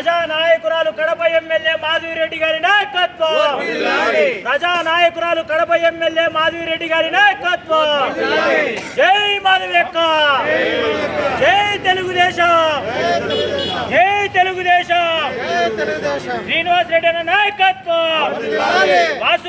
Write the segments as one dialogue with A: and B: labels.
A: ప్రజా నాయకురాలు కడప ఎమ్మెల్యే మాధవిరెడ్డి గారి నాయకత్వం. ప్రజా నాయకురాలు కడప ఎమ్మెల్యే మాధవిరెడ్డి గారి నాయకత్వం. జై మాధవిక్క జై తెలుగుదేశం. జై తెలుగుదేశం. శ్రీనివాస్ రెడ్డి అన్న నాయకత్వం. వాసు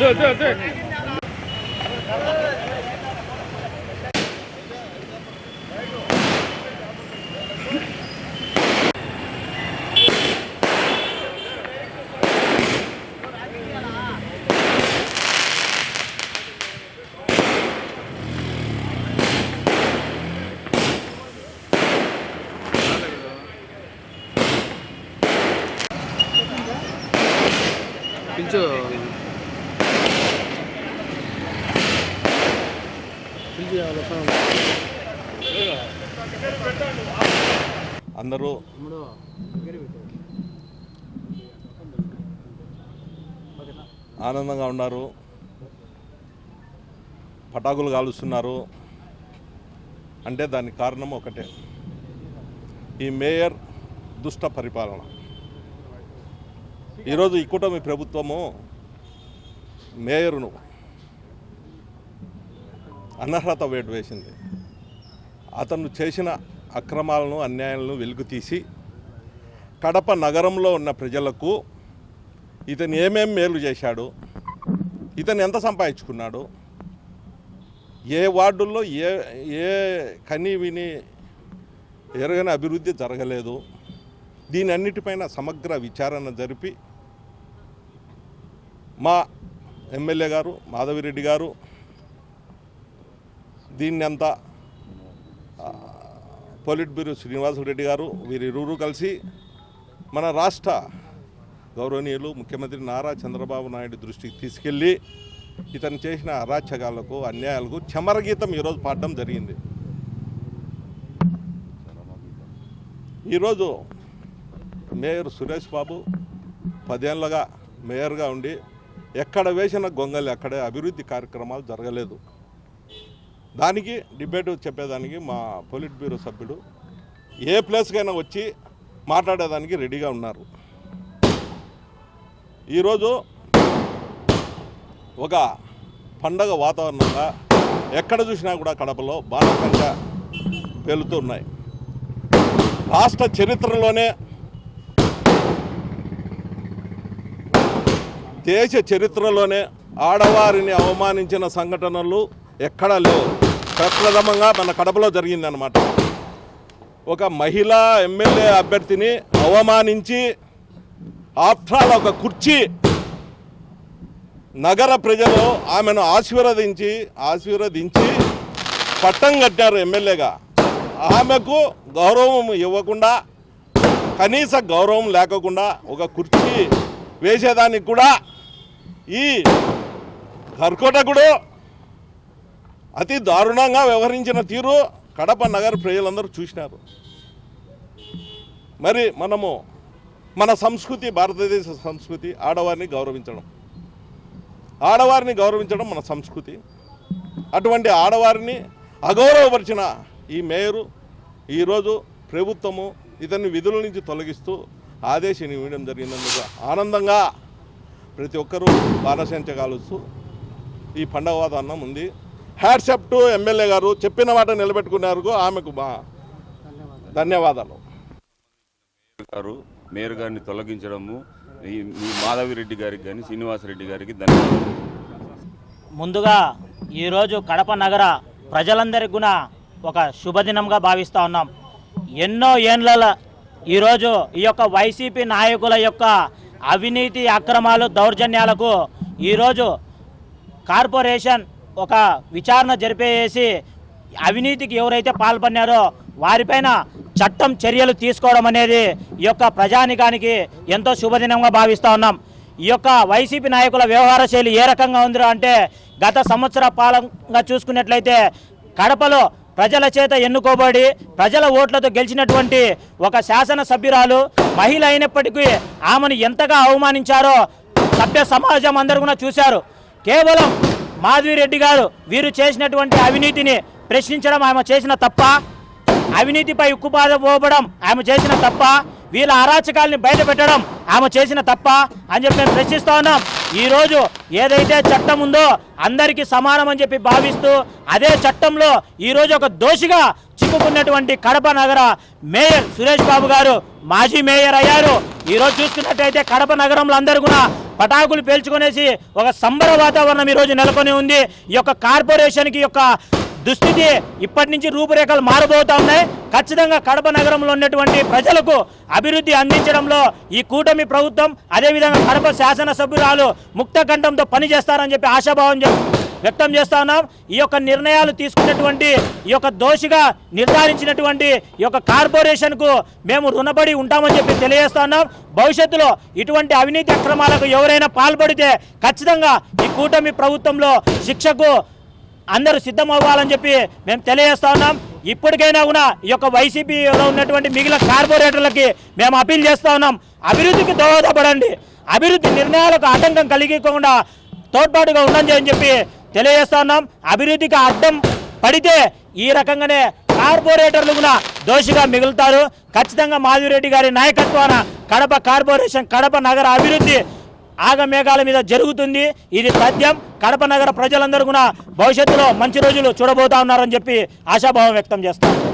A: లూటీ చేసిన మేయర్
B: వద్దు వద్దు
C: అందరూ ఆనందంగా ఉన్నారు. పటాకులు కాలుస్తున్నారు. అంటే దానికి కారణం ఒకటే. ఈ మేయర్ దుష్ట పరిపాలన. ఈరోజు ఈ కూటమి ప్రభుత్వము మేయర్ను అనర్హత వేటు వేసింది. అతను చేసిన అక్రమాలను అన్యాయాలను వెలుగు తీసి కడప నగరంలో ఉన్న ప్రజలకు ఇతను ఏమేం మేలు చేశాడు ఇతను ఎంత సంపాదించుకున్నాడు ఏ వార్డుల్లో ఏ ఏ కని విని ఎరగని అభివృద్ధి జరగలేదు దీని అన్నిటిపైన సమగ్ర విచారణ జరిపి మా ఎమ్మెల్యే గారు మాధవిరెడ్డి గారు దీన్ని అంతా పొలిట్ బ్యూరో శ్రీనివాసరెడ్డి గారు వీరిరువురు కలిసి మన రాష్ట్ర గౌరవనీయులు ముఖ్యమంత్రి నారా చంద్రబాబు నాయుడు దృష్టికి తీసుకెళ్ళి ఇతను చేసిన అరాచకాలకు అన్యాయాలకు చమరగీతం ఈరోజు పాడడం జరిగింది. ఈరోజు మేయర్ సురేష్ బాబు పదేళ్ళగా మేయర్గా ఉండి ఎక్కడ వేసిన గొంగలి అక్కడే అభివృద్ధి కార్యక్రమాలు జరగలేదు. దానికి డిబేట్ చెప్పేదానికి మా పొలిట్ బ్యూరో సభ్యుడు ఏ ప్లేస్కైనా వచ్చి మాట్లాడేదానికి రెడీగా ఉన్నారు. ఈరోజు ఒక పండగ వాతావరణంగా ఎక్కడ చూసినా కూడా కడపలో బాణసంచ పేలుతూ ఉన్నాయి రాష్ట్ర చరిత్రలోనే దేశ చరిత్రలోనే ఆడవారిని అవమానించిన సంఘటనలు ఎక్కడా లేవు. ప్రప్రథమంగా మన కడపలో జరిగిందనమాట ఒక మహిళా ఎమ్మెల్యే అభ్యర్థిని అవమానించి ఆఫ్టర్ ఒక కుర్చీ నగర ప్రజలు ఆమెను ఆశీర్వదించి ఆశీర్వదించి పట్టం కట్టారు ఎమ్మెల్యేగా. ఆమెకు గౌరవం ఇవ్వకుండా కనీస గౌరవం లేకుండా ఒక కుర్చీ వేసేదానికి కూడా ఈ కర్కోటకుడు అతి దారుణంగా వ్యవహరించిన తీరు కడప నగర ప్రజలందరూ చూసినారు. మరి మనము మన సంస్కృతి భారతదేశ సంస్కృతి ఆడవారిని గౌరవించడం. ఆడవారిని గౌరవించడం మన సంస్కృతి. అటువంటి ఆడవారిని అగౌరవపరిచిన ఈ మేయరు ఈరోజు ప్రభుత్వము ఇతన్ని విధుల నుంచి తొలగిస్తూ ఆదేశం ఇవ్వడం జరిగినందుకు ఆనందంగా ప్రతి ఒక్కరూ బాలసంచగాలుస్తూ ఈ పండగ వాతావరణం ఉంది. హ్యాట్సప్ టు ఎమ్మెల్యే గారు. చెప్పిన మాట నిలబెట్టుకున్నారు. ఆమెకు మా ధన్యవాదాలు.
D: గారు మేయర్ గారిని తొలగించడము ఈ మీ మాధవిరెడ్డి గారికి కానీ శ్రీనివాసరెడ్డి గారికి ధన్యవాదాలు.
A: ముందుగా ఈరోజు కడప నగర ప్రజలందరికీ కూడా ఒక శుభదినంగా భావిస్తూ ఉన్నాం. ఎన్నో ఏండ్ల ఈరోజు ఈ యొక్క వైసీపీ నాయకుల యొక్క అవినీతి అక్రమాలు దౌర్జన్యాలకు ఈరోజు కార్పొరేషన్ ఒక విచారణ జరిపేసి అవినీతికి ఎవరైతే పాల్పడినారో వారిపైన చట్టం చర్యలు తీసుకోవడం అనేది ఈ యొక్క ప్రజానికానికి ఎంతో శుభదినంగా భావిస్తూ ఉన్నాం. ఈ యొక్క వైసీపీ నాయకుల వ్యవహార శైలి ఏ రకంగా ఉందిరా అంటే గత సంవత్సర పాలనగా చూసుకున్నట్లయితే కడపలో ప్రజల చేత ఎన్నుకోబడి ప్రజల ఓట్లతో గెలిచినటువంటి ఒక శాసనసభ్యురాలు మహిళ అయినప్పటికీ ఆమెను ఎంతగా అవమానించారో సభ్య సమాజం అందరూ కూడా చూశారు. కేవలం మాధవిరెడ్డి గారు వీరు చేసినటువంటి అవినీతిని ప్రశ్నించడం ఆమె చేసిన తప్ప అవినీతిపై ఉక్కుపాద పోవడం ఆమె చేసిన తప్ప వీళ్ళ అరాచకాల్ని బయటపెట్టడం ఆమె చేసిన తప్ప అని చెప్పి మేము ప్రశ్నిస్తా ఉన్నాం. ఈరోజు ఏదైతే చట్టం ఉందో అందరికీ సమానం అని చెప్పి భావిస్తూ అదే చట్టంలో ఈరోజు ఒక దోషిగా చిక్కుకున్నటువంటి కడప నగర మేయర్ సురేష్ బాబు గారు మాజీ మేయర్ అయ్యారు. ఈరోజు చూసుకున్నట్టయితే కడప నగరంలో అందరూ కూడా పటాకులు పేల్చుకునేసి ఒక సంబర వాతావరణం ఈరోజు నెలకొని ఉంది. ఈ యొక్క కార్పొరేషన్కి యొక్క దుస్థితి ఇప్పటి నుంచి రూపురేఖలు మారబోతా ఉన్నాయి. ఖచ్చితంగా కడప నగరంలో ఉన్నటువంటి ప్రజలకు అభివృద్ధి అందించడంలో ఈ కూటమి ప్రభుత్వం అదేవిధంగా కడప శాసనసభ్యురాలు ముక్త కంఠంతో పనిచేస్తారని చెప్పి ఆశాభావం చెప్- వ్యక్తం చేస్తా ఉన్నాం. ఈ యొక్క నిర్ణయాలు తీసుకున్నటువంటి ఈ యొక్క దోషిగా నిర్ధారించినటువంటి ఈ యొక్క కార్పొరేషన్కు మేము రుణపడి ఉంటామని చెప్పి తెలియజేస్తా ఉన్నాం. భవిష్యత్తులో ఇటువంటి అవినీతి అక్రమాలకు ఎవరైనా పాల్పడితే ఖచ్చితంగా ఈ కూటమి ప్రభుత్వంలో శిక్షకు అందరూ సిద్ధం అవ్వాలని చెప్పి మేము తెలియజేస్తా ఉన్నాం. ఇప్పటికైనా కూడా ఈ యొక్క వైసీపీలో ఉన్నటువంటి మిగిలిన కార్పొరేటర్లకి మేము అప్పీల్ చేస్తా ఉన్నాం. అభివృద్ధికి దోహదపడండి. అభివృద్ధి నిర్ణయాలకు ఆటంకం కలిగించకుండా తోడ్పాటుగా ఉండండి అని చెప్పి తెలియజేస్తా ఉన్నాం అభివృద్ధికి అడ్డం పడితే ఈ రకంగానే కార్పొరేటర్లు కూడా దోషిగా మిగులుతారు. ఖచ్చితంగా మాధవిరెడ్డి గారి నాయకత్వాన కడప కార్పొరేషన్ కడప నగర అభివృద్ధి ఆగమేఘాల మీద జరుగుతుంది. ఇది సత్యం. కడప నగర ప్రజలందరూ కూడా భవిష్యత్తులో మంచి రోజులు చూడబోతా ఉన్నారని చెప్పి ఆశాభావం వ్యక్తం చేస్తారు